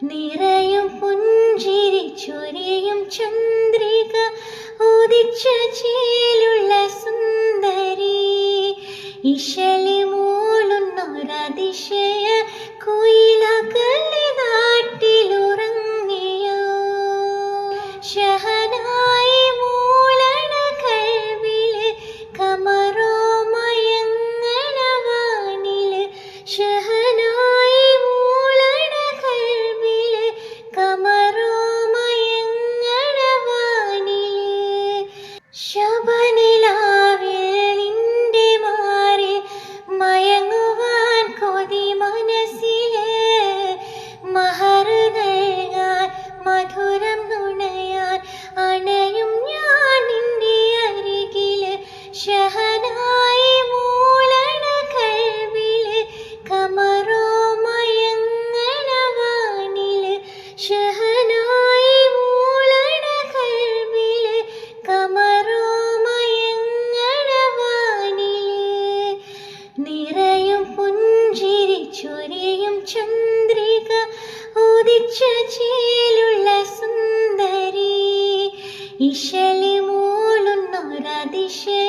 നിറയും പുഞ്ചിരി ചൊരിയും ചന്ദ്രിക ഉദിച്ച ചേലുള്ള സുന്ദരി. ഇശലി മൂളുന്നൊരതിശയ കുയിലകലെ ഷഹനായി മൂളണ കൽബിലെ നിറയും പുഞ്ചിരി ചന്ദ്രിക സുന്ദരി. ഇശലി മൂളുന്നൊരതിശയ